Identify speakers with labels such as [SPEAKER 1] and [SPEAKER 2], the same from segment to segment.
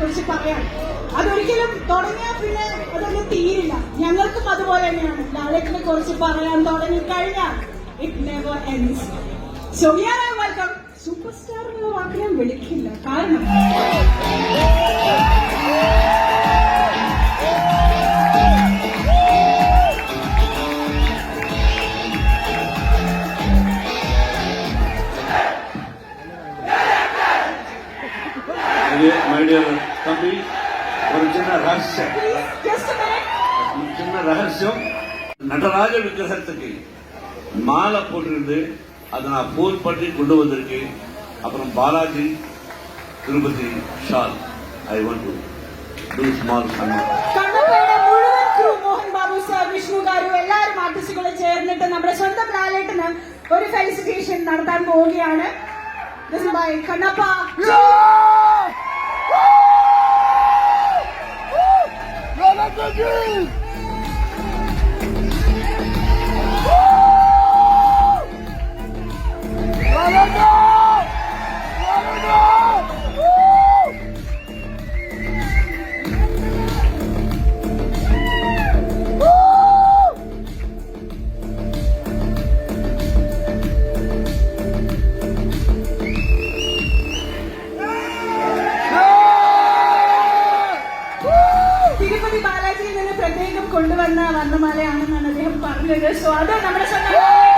[SPEAKER 1] കുറിച്ച് പറയാം. അതൊരിക്കലും തുടങ്ങിയാൽ പിന്നെ അതൊന്നും തീരില്ല. ഞങ്ങൾക്കും അതുപോലെ തന്നെയാണ്. ലാലേട്ടിനെ കുറിച്ച് പറയാൻ തുടങ്ങി കഴിഞ്ഞാൽ it never ends so welcome super star എന്നുള്ള വാക്ക് ഞാൻ വിളിക്കില്ല. കാരണം
[SPEAKER 2] ഇത് മൈഡിയ തമ്പി ഒരു ചിന്ന ரகசியம்
[SPEAKER 1] പ്ലീസ് ജസ്റ്റ് മിനിറ്റ്
[SPEAKER 2] சின்ன ரகசியம் நடராஜ விக்கிரகத்துக்கு மாலை போட்டிருந்து அதை நான் ஃபோன் பண்ணி கொண்டு வந்திருக்கேன் அப்புறம் Balaji Tirupati shall I want to do small summer
[SPEAKER 1] കണ്ണപ്പയുടെ മുഴുവൻ ക്രൂ മോഹൻ ബാബു സാർ വിഷ്ണു ഗാരു എല്ലാവരും ആർട്ടിസ്റ്റുകളും ചേർന്നിട്ട് നമ്മുടെ സ്വന്തം ലാലേട്ടന് ഒരു ഫെലിസിറ്റേഷൻ നടത്താൻ പോവുകയാണ് This is by Kannappa Tirupati ബാലാജിയിൽ നിന്ന് പ്രത്യേകം കൊണ്ടുവന്ന വർണമാലയാണെന്നാണ് അദ്ദേഹം പറഞ്ഞത്. സോ നമ്മുടെ സ്വന്തം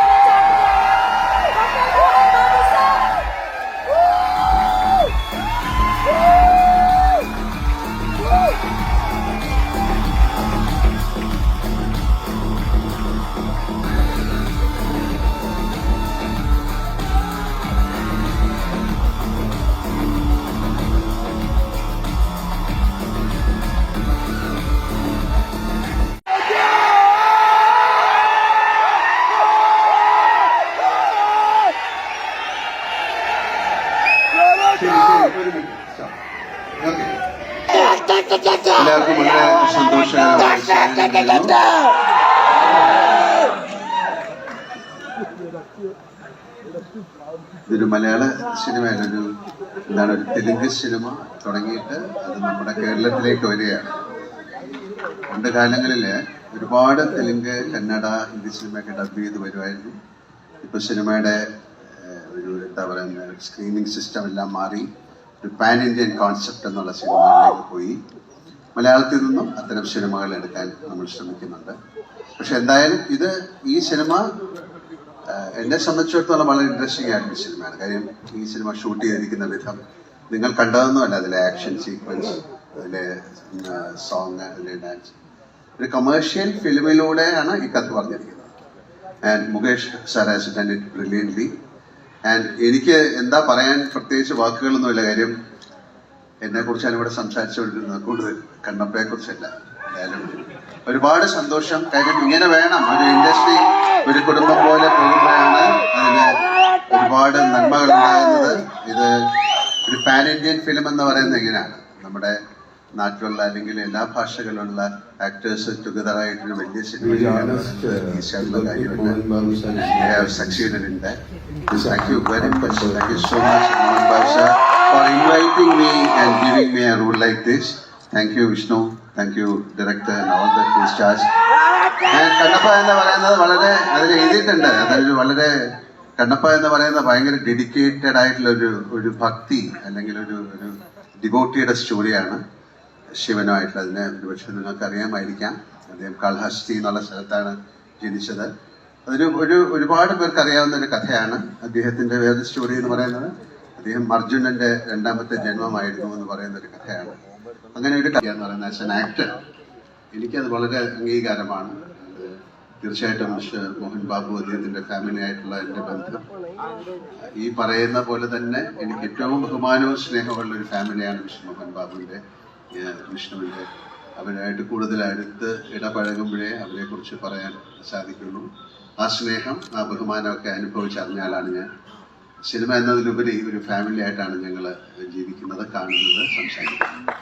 [SPEAKER 3] ഇതൊരു മലയാള സിനിമയാണ്. ഒരു എന്താണ് ഒരു തെലുങ്ക് സിനിമ തുടങ്ങിയിട്ട് അത് നമ്മുടെ കേരളത്തിലേക്ക് വരികയാണ്. പണ്ട് കാലങ്ങളിൽ ഒരുപാട് തെലുങ്ക് കന്നഡ ഹിന്ദി സിനിമയൊക്കെ ഡബ് ചെയ്ത് വരുമായിരുന്നു. ഇപ്പൊ സിനിമയുടെ ഒരു എന്താ പറയുക സ്ക്രീനിങ് സിസ്റ്റം എല്ലാം മാറി ഒരു പാൻ ഇന്ത്യൻ കോൺസെപ്റ്റ് എന്നുള്ള സിനിമകളിലേക്ക് പോയി. മലയാളത്തിൽ നിന്നും അത്തരം സിനിമകൾ എടുക്കാൻ നമ്മൾ ശ്രമിക്കുന്നുണ്ട്. പക്ഷെ എന്തായാലും ഇത് ഈ സിനിമ എന്നെ സംബന്ധിച്ചിടത്തോളം വളരെ ഇൻട്രസ്റ്റിംഗ് ആയിട്ടുള്ള സിനിമയാണ്. കാര്യം ഈ സിനിമ ഷൂട്ട് ചെയ്തിരിക്കുന്ന വിധം നിങ്ങൾ കണ്ടതൊന്നുമല്ല. അതിലെ ആക്ഷൻ സീക്വൻസ് അതിലെ സോങ് അതിലെ ഡാൻസ് ഒരു കമേഴ്ഷ്യൽ ഫിലിമിലൂടെയാണ് ഈ കഥ പറഞ്ഞിരിക്കുന്നത്. And Mukesh sir has done it brilliantly and എനിക്ക് എന്താ പറയാൻ പ്രത്യേകിച്ച് വാക്കുകളൊന്നുമില്ല. കാര്യം എന്നെ കുറിച്ചാണ് ഇവിടെ സംസാരിച്ചുകൊണ്ടിരുന്നത്. കൂടുതൽ കണ്ണപ്പയെ കുറിച്ചല്ല എന്തായാലും. ഒരുപാട് സന്തോഷം. കാര്യം ഇങ്ങനെ വേണം. ഒരു ഇൻഡസ്ട്രി ഒരു കുടുംബം പോലെ പോകുമ്പോഴാണ് അതിന് ഒരുപാട് നന്മകൾ ഉണ്ടാകുന്നത്. ഇത് ഒരു പാൻ ഇന്ത്യൻ ഫിലിം എന്ന് പറയുന്നത് എങ്ങനെയാണ്? നമ്മുടെ നാട്ടിലുള്ള അല്ലെങ്കിൽ എല്ലാ ഭാഷകളിലുള്ള ആക്ടേഴ്സ് ടുഗദർ ആയിട്ടൊരു വലിയ director and all the crew stars. ഞാൻ കണ്ണപ്പ എന്ന് പറയുന്നത് വളരെ അതിൽ എഴുതിയിട്ടുണ്ട്. അതൊരു വളരെ കണ്ണപ്പ എന്ന് പറയുന്നത് ഭയങ്കര ഡെഡിക്കേറ്റഡ് ആയിട്ടുള്ള ഒരു ഒരു ഭക്തി അല്ലെങ്കിൽ ഒരു ഒരു ഡിവോട്ടിയുടെ സ്റ്റോറിയാണ് ശിവനുമായിട്ടുള്ള അതിനെ ഒരുപക്ഷെ നിങ്ങൾക്ക് അറിയാമായിരിക്കാം അദ്ദേഹം കാൾഹസ്തി എന്നുള്ള സ്ഥലത്താണ് ജനിച്ചത്. അതൊരു ഒരു ഒരുപാട് പേർക്ക് അറിയാവുന്ന ഒരു കഥയാണ് അദ്ദേഹത്തിന്റെ വേറെ സ്റ്റോറി എന്ന് പറയുന്നത്. അദ്ദേഹം അർജുനന്റെ രണ്ടാമത്തെ ജന്മമായിരുന്നു എന്ന് പറയുന്ന ഒരു കഥയാണ്. അങ്ങനെ ഒരു കഥ എന്ന് പറയുന്നത് ആസ് എൻ ആക്ടർ എനിക്കത് വളരെ അംഗീകാരമാണ്. തീർച്ചയായിട്ടും മോഹൻ ബാബു അദ്ദേഹത്തിന്റെ ഫാമിലി ആയിട്ടുള്ള എന്റെ ബന്ധം. ഈ പറയുന്ന പോലെ തന്നെ എനിക്ക് ഏറ്റവും ബഹുമാനവും സ്നേഹമുള്ള ഒരു ഫാമിലിയാണ് മോഹൻ ബാബുവിന്റെ ഏഹ് വിഷ്ണുവിന്റെ അവരായിട്ട് കൂടുതൽ അടുത്ത് ഇടപഴകുമ്പോഴേ അവരെ കുറിച്ച് പറയാൻ സാധിക്കുള്ളൂ ആ സ്നേഹം ആ ബഹുമാനമൊക്കെ അനുഭവിച്ചറിഞ്ഞാലാണ് ഞാൻ. സിനിമ എന്നതിലുപരി ഒരു ഫാമിലി ആയിട്ടാണ് ഞങ്ങൾ ജീവിക്കുന്നത് കാണുന്നത് സംസാരിക്കുന്നത്.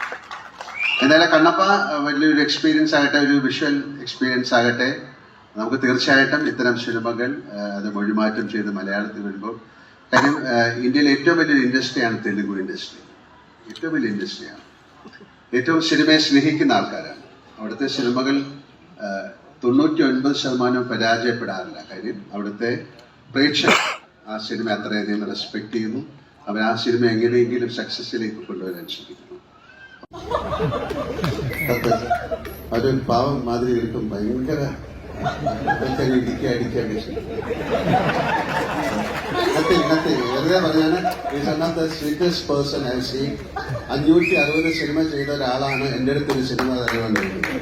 [SPEAKER 3] എന്തായാലും കണ്ണപ്പ വലിയൊരു എക്സ്പീരിയൻസ് ആകട്ടെ ഒരു വിഷ്വൽ എക്സ്പീരിയൻസ് ആകട്ടെ. നമുക്ക് തീർച്ചയായിട്ടും ഇത്തരം സിനിമകൾ അത് മൊഴിമാറ്റം ചെയ്ത് മലയാളത്തിൽ വരുമ്പോൾ കാര്യം ഇന്ത്യയിലെ ഏറ്റവും വലിയൊരു ഇൻഡസ്ട്രിയാണ് തെലുഗു ഇൻഡസ്ട്രി ഏറ്റവും വലിയ ഇൻഡസ്ട്രിയാണ് ഏറ്റവും സിനിമയെ സ്നേഹിക്കുന്ന ആൾക്കാരാണ്. അവിടുത്തെ സിനിമകൾ തൊണ്ണൂറ്റി ഒൻപത് ശതമാനവും പരാജയപ്പെടാറില്ല. കാര്യം അവിടുത്തെ പ്രേക്ഷകർ ആ സിനിമ അത്രയധികം റെസ്പെക്ട് ചെയ്യുന്നു. അവർ ആ സിനിമ എങ്ങനെയെങ്കിലും സക്സസിലേക്ക് കൊണ്ടുവരാൻ ശ്രമിക്കുന്നു. അതൊരു പാവം മാതിരി ഇരിക്കും. ഭയങ്കര ഇടിക്കുക അടിക്കുക നത്തിങ് നത്തിങ് വെറുതെ പറഞ്ഞാണ് is one of the sweetest person I see അഞ്ഞൂറ്റി അറുപത് സിനിമ ചെയ്ത ഒരാളാണ് എന്റെ അടുത്ത് ഒരു സിനിമ തരുവന്നിരിക്കുന്നത്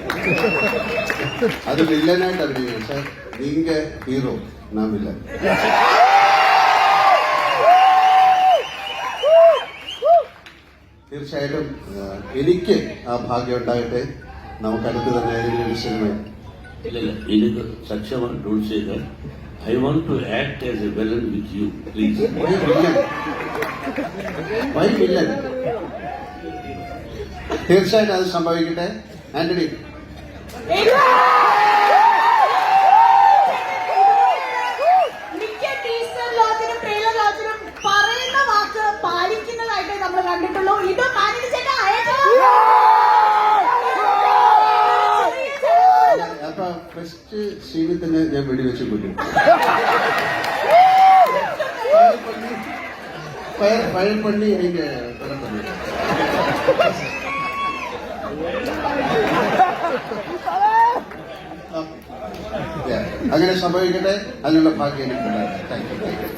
[SPEAKER 3] അത് വില്ലനായിട്ട് അഭിനയിക്കും. ഹീറോ നാം വില്ലൻ തീർച്ചയായിട്ടും എനിക്ക് ആ ഭാഗ്യം ഉണ്ടാകട്ടെ. നമുക്കടുത്ത് തന്നെ ഏതെങ്കിലും ഒരു സിനിമ
[SPEAKER 2] ഇല്ല ഇല്ല എനിക്ക് സക്ഷമ Dool say that I want to act as a villain with you please
[SPEAKER 3] why villain why villain തീർച്ചയായിട്ടും അത് സംഭവിക്കട്ടെ ആന്റണി ഫസ്റ്റ് സീനിൽ തന്നെ ഞാൻ വെടിവെച്ച് കൊല്ലും പണി അതിന്റെ അങ്ങനെ സംഭവിക്കട്ടെ. അതിനുള്ള ഭാഗ്യം എനിക്കുണ്ടായിരുന്നു താങ്ക് യു താങ്ക് യു